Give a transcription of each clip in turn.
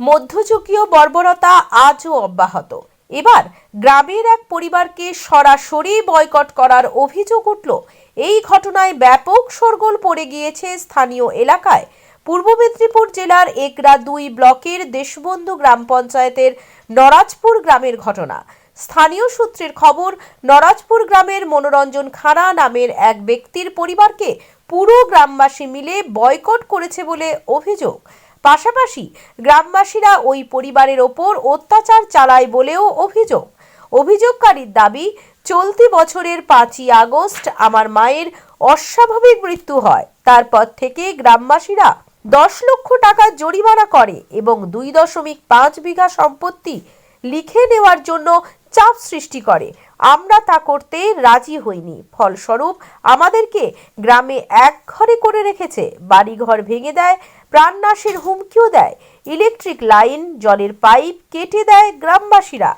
মধ্যযুগীয় বর্বরতা আজও অব্যাহত। এবার গ্রামের এক পরিবারকে সরাসরি বয়কট করার অভিযোগ উঠল। এই ঘটনায় ব্যাপক শোরগোল পড়ে গিয়েছে স্থানীয় এলাকায়। পূর্ব মেদিনীপুর জেলার একরা দুই ব্লকের দেশবন্ধু গ্রাম পঞ্চায়েতের নরাজপুর গ্রামের ঘটনা। স্থানীয় সূত্রের খবর, নরাজপুর গ্রামের মনোরঞ্জন খাড়া নামের এক ব্যক্তির পরিবারকে পুরো গ্রামবাসী মিলে বয়কট করেছে বলে অভিযোগ। পাশাপাশি গ্রামবাসীরা ওই পরিবারের ওপর অত্যাচার চালায় বলেও অভিযোগ। অভিযোগকারীর দাবি, চলতি বছরের পাঁচই আগস্ট আমার মায়ের অস্বাভাবিক মৃত্যু হয়। তারপর থেকে গ্রামবাসীরা দশ লক্ষ টাকা জরিমানা করে এবং দুই দশমিক পাঁচ বিঘা সম্পত্তি লিখে নেওয়ার জন্য চাপ সৃষ্টি করে। আমরা তা করতে রাজি হইনি। ফলস্বরূপ, আমাদেরকে গ্রামে এক ঘরে করে রেখেছে। বাড়িঘর ভেঙে দেয় প্রাণনাশের হুমকিও দেয়। ইলেকট্রিক লাইন, জলের পাইপ কেটে দেয় গ্রামবাসীরা।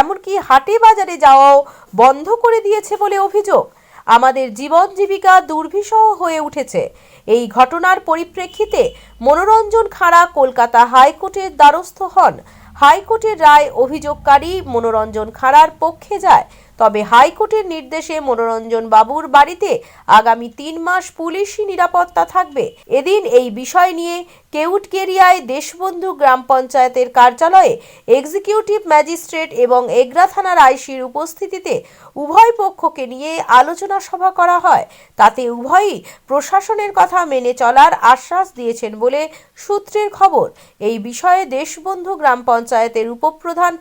এমনকি হাটে বাজারে যাওয়াও বন্ধ করে দিয়েছে বলে অভিযোগ। আমাদের জীবন জীবিকা দুর্বিষহ হয়ে উঠেছে। এই ঘটনার পরিপ্রেক্ষিতে মনোরঞ্জন খাড়া কলকাতা হাইকোর্টের দ্বারস্থ হন। হাইকোর্টের রায় অভিযোগকারী মনোরঞ্জন খাড়ার পক্ষে যায়। তবে হাইকোর্টের নির্দেশে মনোরঞ্জন বাবুর বাড়িতে আগামী তিন মাস পুলিশি নিরাপত্তা থাকবে। এদিন এই বিষয় নিয়ে কেউটকেরিয়ায় দেশবন্ধু গ্রাম পঞ্চায়েতের কার্যালয়ে এক্সিকিউটিভ ম্যাজিস্ট্রেট এবং এগরা থানার আইসির উপস্থিতিতে উভয় পক্ষকে নিয়ে আলোচনা সভা করা হয়। তাতে উভয়ই প্রশাসনের কথা মেনে চলার আশ্বাস দিয়েছেন বলে সূত্রের খবর। এই বিষয়ে দেশবন্ধু গ্রাম পঞ্চায়েতের উপপ্রধান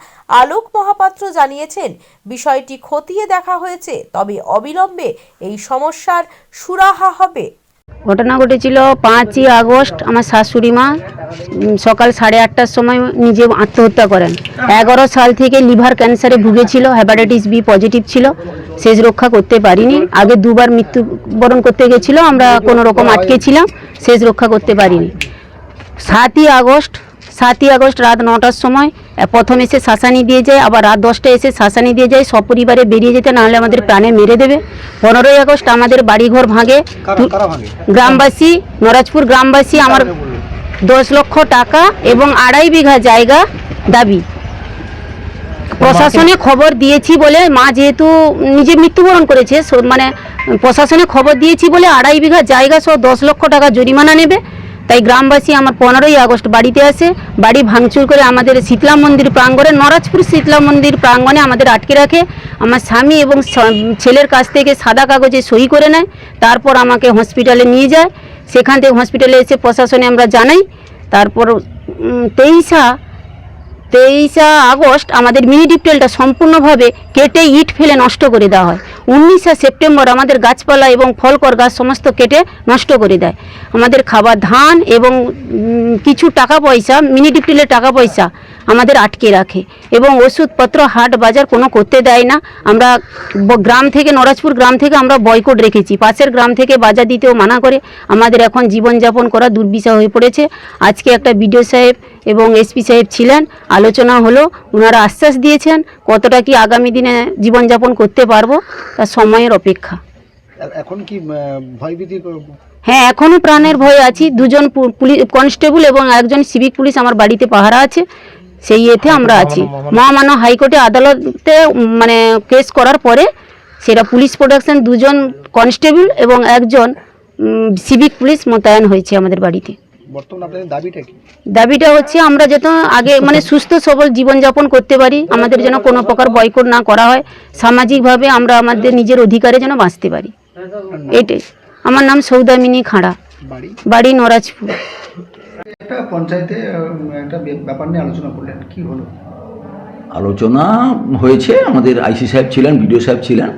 আলোক মহাপাত্র জানিয়েছেন, বিষয়টি খতিয়ে দেখা হয়েছে, তবে অবিলম্বে এই সমস্যার সুরাহা হবে। ঘটনা ঘটেছিল পাঁচই আগস্ট, আমার শাশুড়ি মা সকাল সাড়ে আটটার সময় নিজে আত্মহত্যা করেন। এগারো সাল থেকে লিভার ক্যান্সারে ভুগেছিল হ্যাপাটাইটিস বি পজিটিভ ছিল শেষ রক্ষা করতে পারিনি। আগে দুবার মৃত্যুবরণ করতে গেছিল, আমরা কোনো রকম আটকেছিলাম শেষ রক্ষা করতে পারিনি। সাতই আগস্ট সাতই আগস্ট রাত নটার সময় প্রথম এসে শাসানি দিয়ে যায় আবার রাত দশটায় এসে শাসানি দিয়ে যায় সপরিবারে বেরিয়ে যেতে নাহলে আমাদের প্রাণে মেরে দেবে। পনেরোই আগস্ট আমাদের বাড়িঘর ভাঙে। গ্রামবাসী নরাজপুর গ্রামবাসী আমার দশ লক্ষ টাকা এবং আড়াই বিঘা জায়গা দাবি। প্রশাসনে খবর দিয়েছি বলে মা যেহেতু নিজে মৃত্যুবরণ করেছে মানে প্রশাসনে খবর দিয়েছি বলে আড়াই বিঘা জায়গা সহ দশ লক্ষ টাকা জরিমানা নেবে। তাই গ্রামবাসী আমার পনেরোই আগস্ট বাড়িতে আসে, বাড়ি ভাঙচুর করে আমাদের শীতলা মন্দির প্রাঙ্গণে, নরাজপুর শীতলা মন্দির প্রাঙ্গণে আমাদের আটকে রাখে। আমার স্বামী এবং ছেলের কাছ থেকে সাদা কাগজে সই করে নেয়, তারপর আমাকে হসপিটালে নিয়ে যায়। সেখান থেকে হসপিটালে এসে প্রশাসনে আমরা জানাই। তারপর তেইশা তেইশা আগস্ট আমাদের মিনি ডিপটেলটা সম্পূর্ণভাবে কেটে ইট ফেলে নষ্ট করে দেওয়া হয়। উনিশে সেপ্টেম্বর আমাদের গাছপালা এবং ফলকর গাছ সমস্ত কেটে নষ্ট করে দেয়। আমাদের খাবার ধান এবং কিছু টাকা পয়সা মিনি ডিপটেলের টাকা পয়সা আমাদের আটকে রাখে এবং ওষুধপত্র হাট বাজার কোনো করতে দেয় না। আমরা গ্রাম থেকে, নরাজপুর গ্রাম থেকে আমরা বয়কট রেখেছি। পাশের গ্রাম থেকে বাজার দিতেও মানা করে। আমাদের এখন জীবনযাপন করা দুর্বিষহ হয়ে পড়েছে। আজকে একটা বিডিও সাহেব এবং এসপি সাহেব ছিলেন। আলোচনা হলো ওনারা আশ্বাস দিয়েছেন কতটা কি আগামী দিনে জীবনযাপন করতে পারব তার সময়ের অপেক্ষা। এখন কি ভয়ভীতি হ্যাঁ এখনও প্রাণের ভয় আছি। দুজন পুলিশ কনস্টেবল এবং একজন সিভিক পুলিশ আমার বাড়িতে পাহারা আছে। সেই ইয়েতে আমরা আছি। মহামান্য হাইকোর্টে আদালতে মানে কেস করার পরে সেটা পুলিশ প্রোটেকশন দুজন কনস্টেবল এবং একজন সিভিক পুলিশ মোতায়েন হয়েছে আমাদের বাড়িতে। বর্তমান আপনাদের দাবিটা কি? দাবিটা হচ্ছে আমরা যাতে আগে মানে সুস্থ সবল জীবনযাপন করতে পারি আমাদের যেন কোনো প্রকার বয়কট না করা হয় সামাজিকভাবে আমরা আমাদের নিজের অধিকারে যেন বাঁচতে পারি। এটাই। আমার নাম সৌদামিনী খাঁড়া। বাড়ি? বাড়ি নরাজপুর। একটা পঞ্চায়েতে একটা ব্যাপার নিয়ে আলোচনা করলেন কি হলো? আলোচনা হয়েছে আমাদের আইসি সাহেব ছিলেন বিডিও সাহেব ছিলেন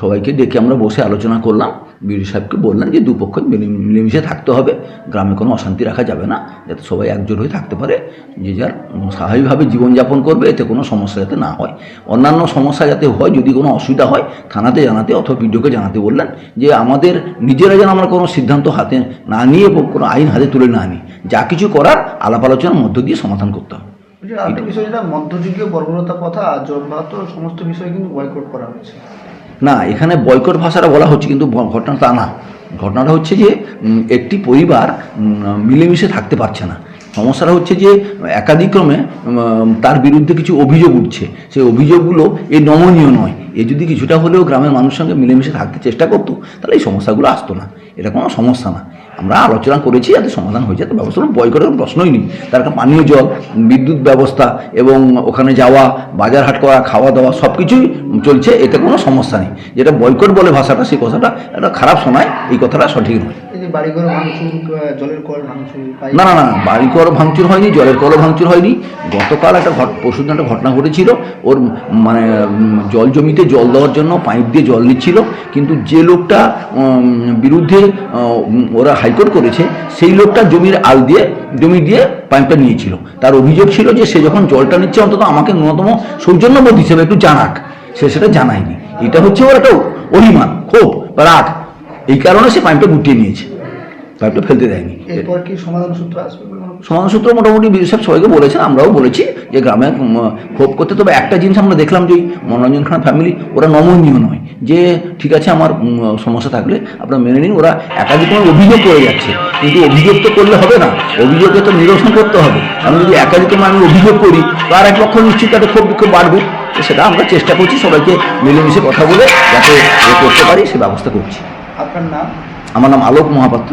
সবাইকে ডেকে আমরা বসে আলোচনা করলাম। বিডিও সাহেবকে বললেন যে দুপক্ষ মিলে- মিলেমিশে থাকতে হবে। গ্রামে কোনো অশান্তি রাখা যাবে না, যাতে সবাই একজোট হয়ে থাকতে পারে। যে যার স্বাভাবিকভাবে জীবনযাপন করবে, এতে কোনো সমস্যা যাতে না হয়। অন্যান্য সমস্যা যাতে হয়, যদি কোনো অসুবিধা হয়, থানাতে জানাতে অথবা বিডিওকে জানাতে বললেন যে আমাদের নিজেরা যেন আমরা কোনো সিদ্ধান্ত হাতে না নিয়ে কোনো আইন হাতে তুলে না নিই যা কিছু করার আলাপ আলোচনার মধ্য দিয়ে সমাধান করতে হবে। বিষয় যেটা মধ্যযুগীয় বর্বরতা কথা অব্যাহত সমস্ত বিষয় কিন্তু বয়কট করা হয়েছে। না, এখানে বয়কট ভাষাটা বলা হচ্ছে, কিন্তু ঘটনা তা না। ঘটনাটা হচ্ছে যে একটি পরিবার মিলেমিশে থাকতে পারছে না। সমস্যাটা হচ্ছে যে, একাধিক্রমে তার বিরুদ্ধে কিছু অভিযোগ উঠছে। সেই অভিযোগগুলো এ নমনীয় নয়। এ যদি কিছুটা হলেও গ্রামের মানুষের সঙ্গে মিলেমিশে থাকতে চেষ্টা করতো, তাহলে এই সমস্যাগুলো আসতো না। এটা কোনো সমস্যা না। আমরা আলোচনা করেছি যাতে সমাধান হয়ে যায়। তো ব্যবস্থা বয়কটের কোনো প্রশ্নই নেই। তার পানীয় জল বিদ্যুৎ ব্যবস্থা এবং ওখানে যাওয়া বাজার হাট করা খাওয়া দাওয়া সব কিছুই চলছে এতে কোনো সমস্যা নেই। যেটা বয়কট বলে ভাষাটা সেই কথাটা একটা খারাপ শোনায় এই কথাটা সঠিক নয়। না না না বাড়ি কল ভাঙচুর হয়নি জলের কলও ভাঙচুর হয়নি। গতকাল একটা ঘট পরশুদিন একটা ঘটনা ঘটেছিল। ওর মানে জল জমিতে জল দেওয়ার জন্য পাইপ দিয়ে জল নিচ্ছিল। কিন্তু যে লোকটা বিরুদ্ধে ওরা হাইকোর্ট করেছে, সেই লোকটা জমির আল দিয়ে, জমি দিয়ে পাইপটা নিয়েছিল। তার অভিযোগ ছিল যে সে যখন জলটা নিচ্ছে, অন্তত আমাকে ন্যূনতম সৌজন্যবোধ হিসেবে একটু জানাক। সে সেটা জানায়নি। এটা হচ্ছে ওর একটা অভিমান, ক্ষোভ রাগ। এই কারণে সে পাইপটা গুটিয়ে নিয়েছে। পাইপটা ফেলতে দেয়নি। এরপর কি সমাধান সূত্র আসবে? সমাধান সূত্র মোটামুটি বিশেষ সবাইকে বলেছেন আমরাও বলেছি যে গ্রামে ক্ষোভ করতে তবে একটা জিনিস আমরা দেখলাম যে মনোরঞ্জন খান ফ্যামিলি ওরা নমনীয় নয়। যে ঠিক আছে আমার সমস্যা থাকলে আপনারা মেনে নিন ওরা একাধিক অভিযোগ করে যাচ্ছে। কিন্তু অভিযোগ তো করলে হবে না অভিযোগে তো নিরসন করতে হবে। আমি যদি একাধিক আমি অভিযোগ করি তার এক পক্ষ নিশ্চিত একটা ক্ষোভ বিক্ষোভ বাড়বে। সেটা আমরা চেষ্টা করছি সবাইকে মিলেমিশে কথা বলে যাতে করতে পারি সে ব্যবস্থা করছি। আপনার নাম? আমার নাম আলোক মহাপাত্র।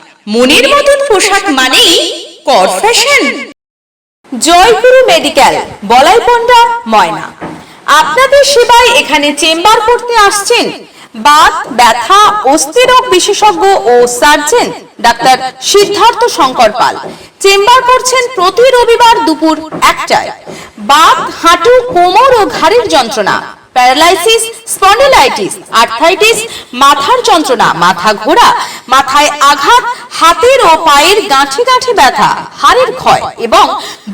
মনের মতন পোশাক মানেই কর ফ্যাশন জয়গুরু মেডিকেল বলাইপন্ডা, ময়না। আপনাদের সেবায় এখানে চেম্বার করতে আসছেন। বাত, ব্যথা অস্থিরোগ বিশেষজ্ঞ ও সার্জন, ডাক্তার সিদ্ধার্থ শঙ্কর পাল। চেম্বার করছেন প্রতি রবিবার দুপুর একটায়। বাত, হাঁটু, কোমর ও ঘাড়ের যন্ত্রণা। প্যারালাইসিস, স্পন্ডিলাইটিস আর্থ্রাইটিস মাথার যন্ত্রণা, মাথা ঘোরা, মাথায় আঘাত, হাতের ও পায়ের গাঁঠি গাঁঠি ব্যথা, হাড়ের ক্ষয় এবং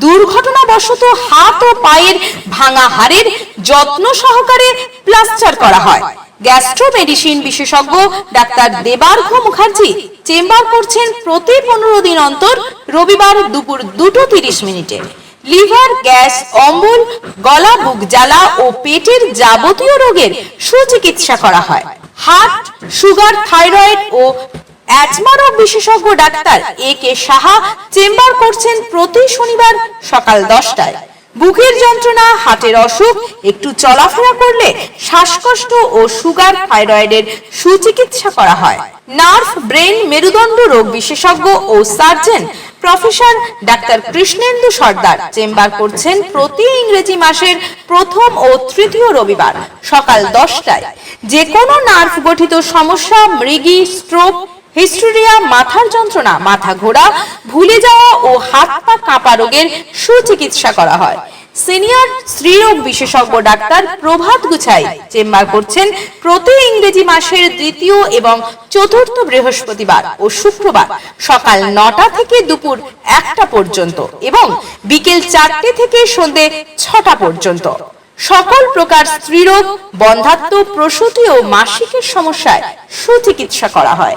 দুর্ঘটনাবশত হাত ও পায়ের ভাঙা হাড়ের যত্ন সহকারে প্লাস্টার করা হয়। গ্যাস্ট্রো মেডিসিন বিশেষজ্ঞ ডাক্তার দেবার্ঘ মুখার্জি চেম্বার করছেন প্রতি পনেরো দিন অন্তর রবিবার দুপুর দুটো তিরিশ মিনিটে। লিভার, গ্যাস, অম্বল, গলা, বুক জ্বালা ও পেটের যাবতীয় রোগের সুচিকিৎসা করা হয়। হার্ট, সুগার, থাইরয়েড ও অ্যাজমা বিশেষজ্ঞ doctor A K Saha chamber করছেন প্রতি শনিবার সকাল দশটায়। বুকের যন্ত্রণা, হার্টের অসুখ, একটু চলাফেরা করলে শ্বাসকষ্ট ও সুগার, থাইরয়েডের সুচিকিৎসা করা হয়। নার্ভ ব্রেন মেরুদণ্ড রোগ বিশেষজ্ঞ ও surgeon professor doctor Krishnendu Sardar chamber করছেন প্রতি ইংরেজি মাসের প্রথম ও তৃতীয় রবিবার, সকাল দশটায়। যে কোনো নার্ভ গঠিত সমস্যা, মৃগী স্ট্রোক হিস্টোরিয়া মাথার যন্ত্রণা, মাথা ঘোরা, ভুলে যাওয়া ও হাত পা কাঁপা রোগের সুচিকিৎসা করা হয়। সিনিয়র স্ত্রীরোগ বিশেষজ্ঞ ডাক্তার প্রভাত গুছাই, চেম্বার করছেন প্রতি ইংরেজি মাসের দ্বিতীয় এবং চতুর্থ বৃহস্পতিবার ও শুক্রবার, সকাল নটা থেকে দুপুর একটা পর্যন্ত এবং বিকেল চারটে থেকে সন্ধে ছটা পর্যন্ত। সকল প্রকার স্ত্রীরোগ, বন্ধাত্ম, প্রসূতি ও মাসিকের সমস্যায় সুচিকিৎসা করা হয়।